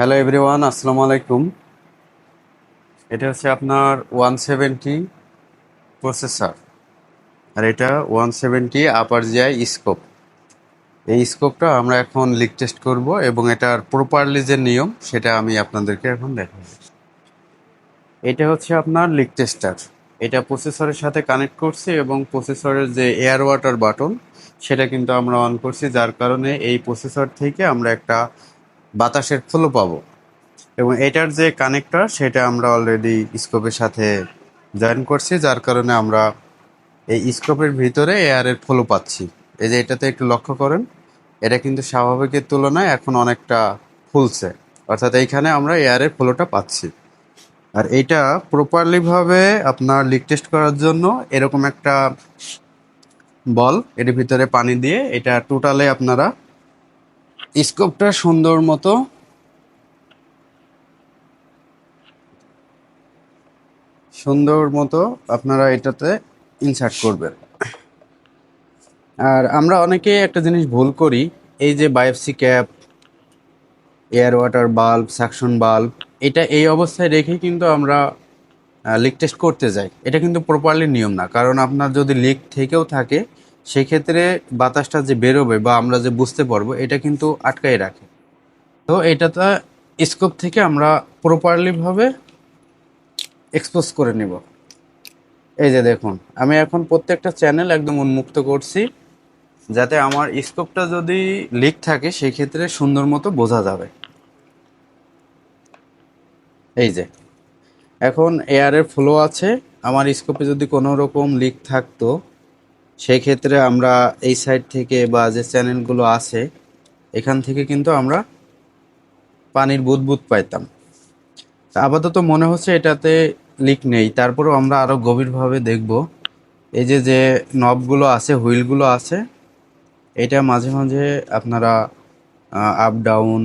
Hello everyone আসসালামু আলাইকুম এটা হচ্ছে আপনার ওয়ান সেভেন্টি প্রসেসর আর এটা one seventy upper GI scope এই স্কোপটা আমরা এখন লিক টেস্ট করব এবং এটার প্রপারলি যে নিয়ম, সেটা আমি আপনাদেরকে এখন দেখাবো। এটা হচ্ছে আপনার লিক টেস্টার এটা প্রসেসরের সাথে কানেক্ট করছি এবং প্রসেসরের যে এয়ার ওয়াটার বাটন সেটা কিন্তু আমরা অন করছি, যার কারণে এই প্রসেসর থেকে আমরা একটা বাতাসের ফ্লো পাবো। এবং এটার যে কানেক্টর সেটা আমরা অলরেডি স্কোপের সাথে জয়েন করছি, যার কারণে আমরা এই স্কোপের ভিতরে এয়ারের ফ্লো পাচ্ছি। এই যে এটাতে একটু লক্ষ্য করেন, এটা কিন্তু স্বাভাবিকের তুলনায় এখন অনেকটা ফুলছে। অর্থাৎ এইখানে আমরা এয়ারের ফ্লোটা পাচ্ছি। আর এইটা প্রপারলিভাবে আপনার লিক টেস্ট করার জন্য এরকম একটা বল, এর ভিতরে পানি দিয়ে এটা টোটালে আপনারা স্কোপটা সুন্দর মতো সুন্দর মতো আপনারা এটাতে ইনসার্ট করবেন। আর আমরা অনেকে একটা জিনিস ভুল করি, এই যে biopsy cap air water bulb suction bulb এটা এই অবস্থায় রেখে কিন্তু আমরা লিক টেস্ট করতে যাই। এটা কিন্তু প্রপারলি নিয়ম না, কারণ আপনার যদি লিক থেকেও থাকে সেক্ষেত্রে বাতাসটা যে বেরোবে বা আমরা যে বুঝতে পারব, এটা কিন্তু আটকাই রাখে। তো এটাতে স্কোপ থেকে আমরা প্রপারলিভাবে এক্সপোজ করে নিব। এই যে দেখুন, আমি এখন প্রত্যেকটা চ্যানেল একদম উন্মুক্ত করছি, যাতে আমার স্কোপটা যদি লিক থাকে সেই ক্ষেত্রে সুন্দর মতো বোঝা যাবে। এই যে, এখন এয়ারের ফ্লো আছে। আমার স্কোপে যদি কোনো রকম লিক থাকতো সেই ক্ষেত্রে আমরা এই সাইড থেকে বা যে চ্যানেলগুলো আছে, এখান থেকে কিন্তু আমরা পানির বুদবুদ পাইতাম। আপাতত মনে হচ্ছে এটাতে লিক নেই। তারপরেও আমরা আরও গভীরভাবে দেখব। এই যে যে নবগুলো আছে হুইলগুলো আছে, এটা মাঝে মাঝে আপনারা আপ ডাউন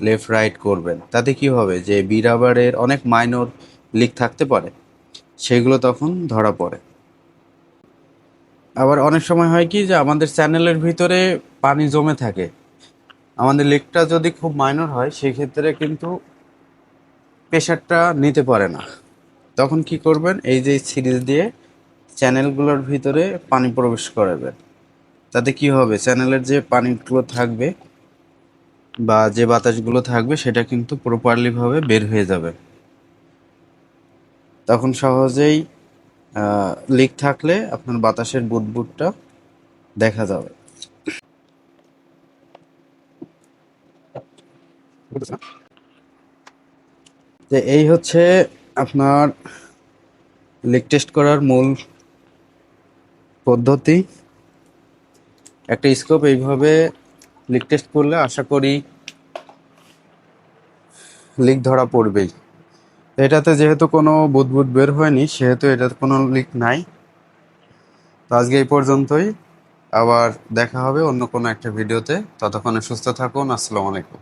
লেফট রাইট করবেন। তাতে কি হবে যে বি রাবারের অনেক মাইনর লিক থাকতে পারে। সেগুলো তখন ধরা পড়ে। আবার অনেক সময় হয় কি যে আমাদের চ্যানেলের ভিতরে পানি জমে থাকে। আমাদের লেকটা যদি খুব মাইনর হয়, সেক্ষেত্রে কিন্তু প্রেশারটা নিতে পারে না। তখন কি করবেন? এই যে সিরিজ দিয়ে চ্যানেলগুলোর ভিতরে পানি প্রবেশ করাবেন। তাতে কি হবে? চ্যানেলের যে পানিগুলো থাকবে বা যে বাতাসগুলো থাকবে, সেটা কিন্তু প্রপারলিভাবে বের হয়ে যাবে। তখন সহজেই লিক থাকলে আপনার বাতাসের বুদবুদটা দেখা যাবে। যে এই হচ্ছে আপনার লিক টেস্ট করার মূল পদ্ধতি। একটা স্কোপ এইভাবে লিক টেস্ট করলে আশা করি লিক ধরা পড়বেই। এটাতে যেহেতু কোনো বুদবুদ বের হয়নি, সেহেতু এটাতে কোনো লিক নাই। তো আজকে এই পর্যন্তই। আবার দেখা হবে অন্য কোনো একটা ভিডিওতে ততক্ষণে সুস্থ থাকুন। আসসালামু আলাইকুম।